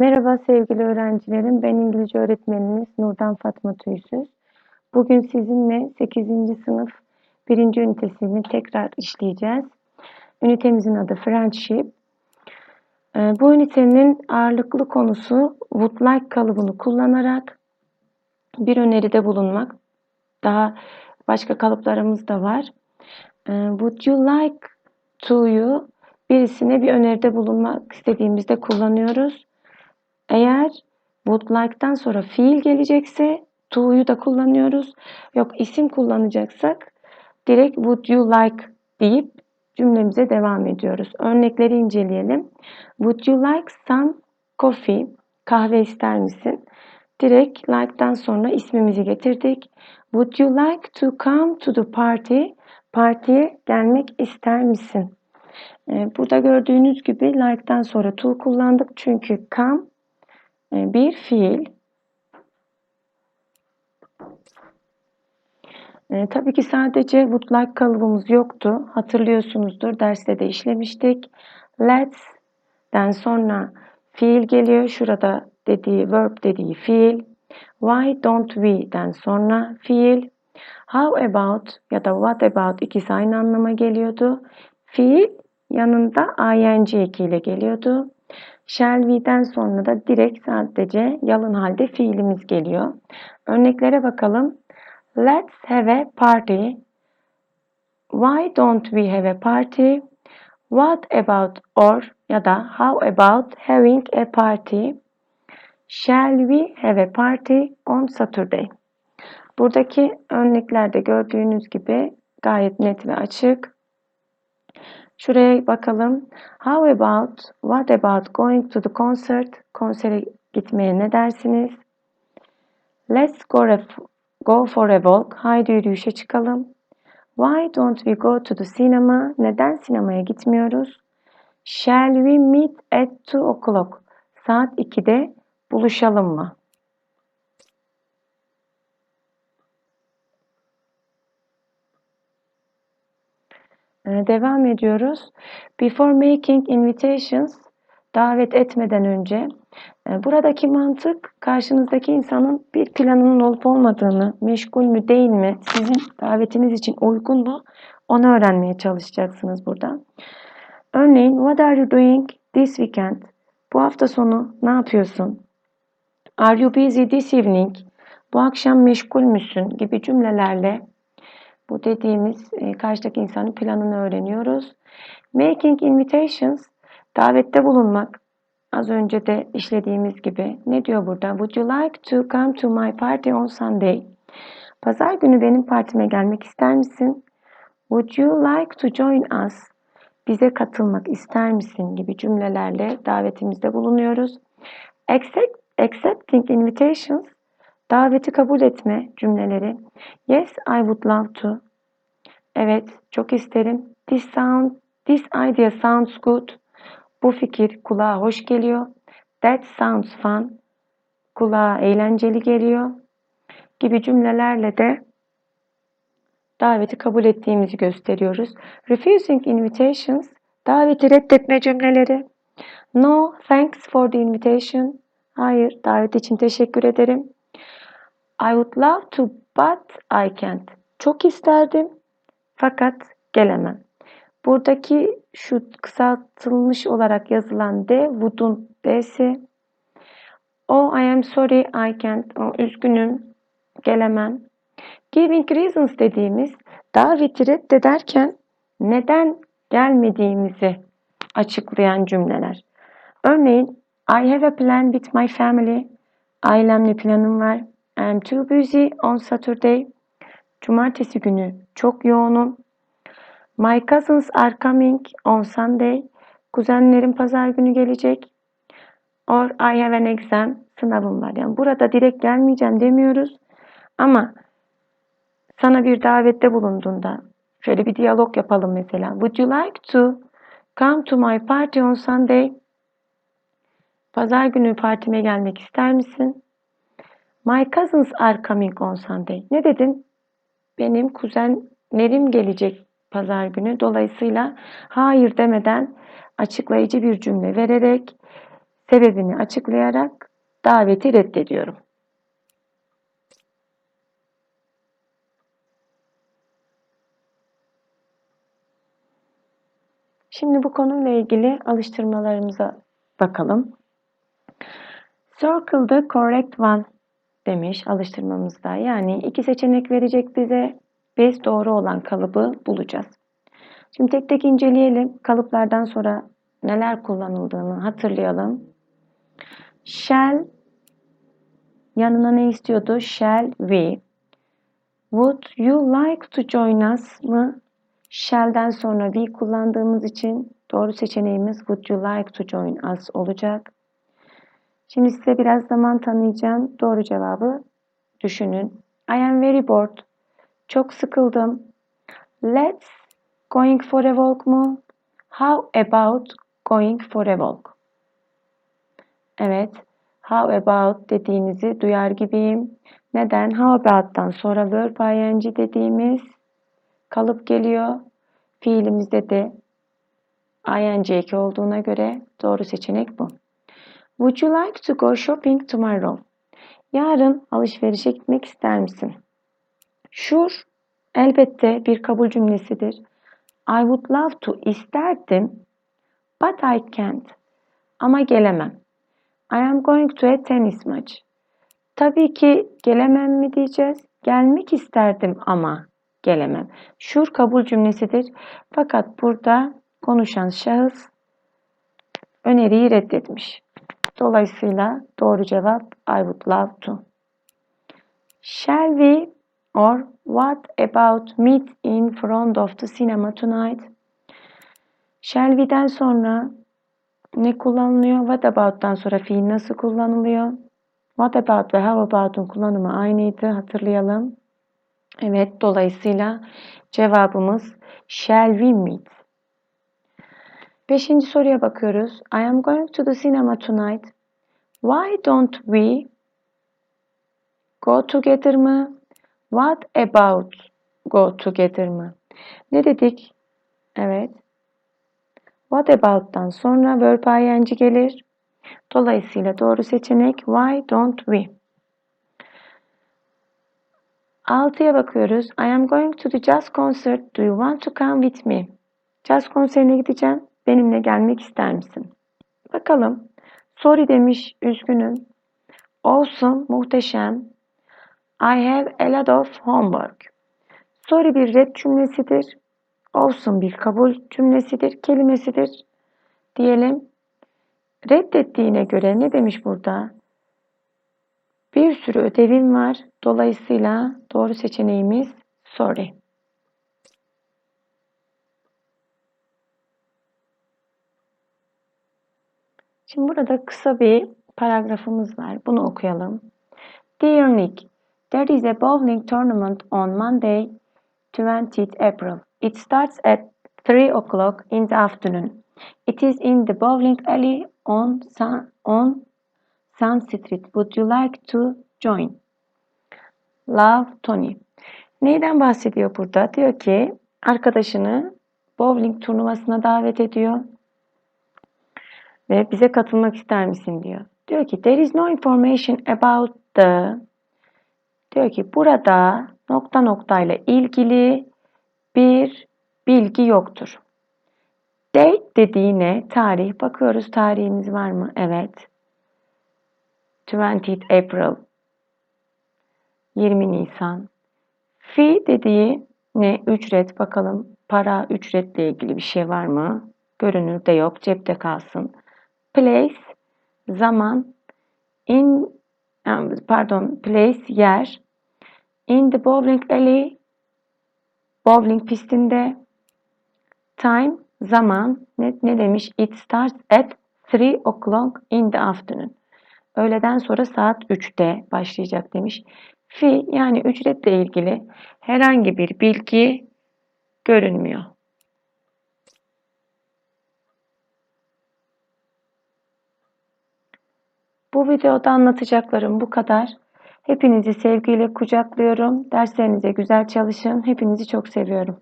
Merhaba sevgili öğrencilerim. Ben İngilizce öğretmeniniz Nurdan Fatma Tüysüz. Bugün sizinle 8. sınıf 1. ünitesini tekrar işleyeceğiz. Ünitemizin adı Friendship. Ee, Bu ünitenin ağırlıklı konusu would like kalıbını kullanarak bir öneride bulunmak. Daha başka kalıplarımız da var. Ee, Would you like to'yu birisine bir öneride bulunmak istediğimizde kullanıyoruz. Eğer would like'tan sonra fiil gelecekse to'yu da kullanıyoruz. Yok isim kullanacaksak direkt would you like deyip cümlemize devam ediyoruz. Örnekleri inceleyelim. Would you like some coffee? Kahve ister misin? Direkt like'tan sonra ismimizi getirdik. Would you like to come to the party? Partiye gelmek ister misin? Ee, Burada gördüğünüz gibi like'tan sonra to kullandık çünkü come bir fiil. E, tabii ki sadece would like kalıbımız yoktu. Hatırlıyorsunuzdur. Derste de işlemiştik. Let's'den sonra fiil geliyor. Şurada dediği verb dediği fiil. Why don't we'den sonra fiil. How about ya da what about ikisi aynı anlama geliyordu. Fiil yanında ing ekiyle geliyordu. Shall we'den sonra da direkt sadece yalın halde fiilimiz geliyor. Örneklere bakalım. Let's have a party. Why don't we have a party? What about or ya da how about having a party? Shall we have a party on Saturday? Buradaki örneklerde gördüğünüz gibi gayet net ve açık. Şuraya bakalım. How about, what about going to the concert? Konsere gitmeye ne dersiniz? Let's go, a, go for a walk. Haydi yürüyüşe çıkalım. Why don't we go to the cinema? Neden sinemaya gitmiyoruz? Shall we meet at 2 o'clock? Saat 2'de buluşalım mı? Devam ediyoruz. Before making invitations, davet etmeden önce e, buradaki mantık karşınızdaki insanın bir planının olup olmadığını, meşgul mü değil mi, sizin davetiniz için uygun mu onu öğrenmeye çalışacaksınız burada. Örneğin, what are you doing this weekend? Bu hafta sonu ne yapıyorsun? Are you busy this evening? Bu akşam meşgul müsün? gibi cümlelerle bu dediğimiz e, karşıdaki insanın planını öğreniyoruz. Making invitations, davette bulunmak. Az önce de işlediğimiz gibi. Ne diyor burada? Would you like to come to my party on Sunday? Pazar günü benim partime gelmek ister misin? Would you like to join us? Bize katılmak ister misin? gibi cümlelerle davetimizde bulunuyoruz. Accept, accepting invitations, daveti kabul etme cümleleri. Yes, I would love to. Evet, çok isterim. This sound, this idea sounds good. Bu fikir kulağa hoş geliyor. That sounds fun. Kulağa eğlenceli geliyor. Gibi cümlelerle de daveti kabul ettiğimizi gösteriyoruz. Refusing invitations, daveti reddetme cümleleri. No, thanks for the invitation. Hayır, davet için teşekkür ederim. I would love to but I can't. Çok isterdim fakat gelemem. Buradaki şu kısaltılmış olarak yazılan D, would'un D'si. Oh, I am sorry, I can't. Oh, üzgünüm, gelemem. Giving reasons dediğimiz daveti reddederken neden gelmediğimizi açıklayan cümleler. Örneğin, I have a plan with my family. Ailemle planım var. I am too busy on Saturday. Cumartesi günü çok yoğunum. My cousins are coming on Sunday. Kuzenlerim pazar günü gelecek. Or I have an exam. Sınavım var. Yani burada direkt gelmeyeceğim demiyoruz. Ama sana bir davette bulunduğunda şöyle bir diyalog yapalım mesela. Would you like to come to my party on Sunday? Pazar günü partime gelmek ister misin? My cousins are coming on Sunday. Ne dedim? Benim kuzenlerim gelecek pazar günü. Dolayısıyla hayır demeden açıklayıcı bir cümle vererek sebebini açıklayarak daveti reddediyorum. Şimdi bu konuyla ilgili alıştırmalarımıza bakalım. Circle the correct one demiş alıştırmamızda. Yani iki seçenek verecek bize. Biz doğru olan kalıbı bulacağız. Şimdi tek tek inceleyelim. Kalıplardan sonra neler kullanıldığını hatırlayalım. Shall yanına ne istiyordu? Shall we? Would you like to join us mı? Shall'den sonra we kullandığımız için doğru seçeneğimiz would you like to join us olacak. Şimdi size biraz zaman tanıyacağım. Doğru cevabı düşünün. I am very bored. Çok sıkıldım. Let's going for a walk mu? How about going for a walk? Evet. How about dediğinizi duyar gibiyim. Neden? How about'tan sonra verb ing dediğimiz kalıp geliyor. Fiilimizde de ing olduğuna göre doğru seçenek bu. Would you like to go shopping tomorrow? Yarın alışverişe gitmek ister misin? Sure, elbette bir kabul cümlesidir. I would love to isterdim, but I can't. Ama gelemem. I am going to a tennis match. Tabii ki gelemem mi diyeceğiz? Gelmek isterdim ama gelemem. Şur kabul cümlesidir. Fakat burada konuşan şahıs öneriyi reddetmiş. Dolayısıyla doğru cevap I would love to. Shall we or what about meet in front of the cinema tonight? Shall we'den sonra ne kullanılıyor? What about'tan sonra fiil nasıl kullanılıyor? What about ve how about'un kullanımı aynıydı hatırlayalım. Evet dolayısıyla cevabımız shall we meet? Beşinci soruya bakıyoruz. I am going to the cinema tonight. Why don't we go together mı? What about go together mı? Ne dedik? Evet. What about'tan sonra verb ing gelir. Dolayısıyla doğru seçenek why don't we? Altıya bakıyoruz. I am going to the jazz concert. Do you want to come with me? Jazz konserine gideceğim. Benimle gelmek ister misin? Bakalım. Sorry demiş. Üzgünüm. Awesome. Muhteşem. I have a lot of homework. Sorry bir red cümlesidir. Awesome bir kabul cümlesidir, kelimesidir. Diyelim. Reddettiğine göre ne demiş burada? Bir sürü ödevim var. Dolayısıyla doğru seçeneğimiz sorry. Şimdi burada kısa bir paragrafımız var. Bunu okuyalım. Dear Nick, there is a bowling tournament on Monday, 20th April. It starts at 3 o'clock in the afternoon. It is in the bowling alley on Sun, on Sun Street. Would you like to join? Love Tony. Neyden bahsediyor burada? Diyor ki arkadaşını bowling turnuvasına davet ediyor ve bize katılmak ister misin diyor. Diyor ki there is no information about the diyor ki burada nokta noktayla ilgili bir bilgi yoktur. Date dediğine tarih bakıyoruz tarihimiz var mı? Evet. 20 April 20 Nisan. Fee dediği ne? Ücret bakalım. Para ücretle ilgili bir şey var mı? Görünürde yok. Cepte kalsın. Place zaman. In pardon place yer. In the bowling alley bowling pistinde. Time zaman ne, ne demiş? It starts at 3 o'clock in the afternoon. Öğleden sonra saat 3'te başlayacak demiş. Fi yani ücretle ilgili herhangi bir bilgi görünmüyor. Bu videoda anlatacaklarım bu kadar. Hepinizi sevgiyle kucaklıyorum. Derslerinize güzel çalışın. Hepinizi çok seviyorum.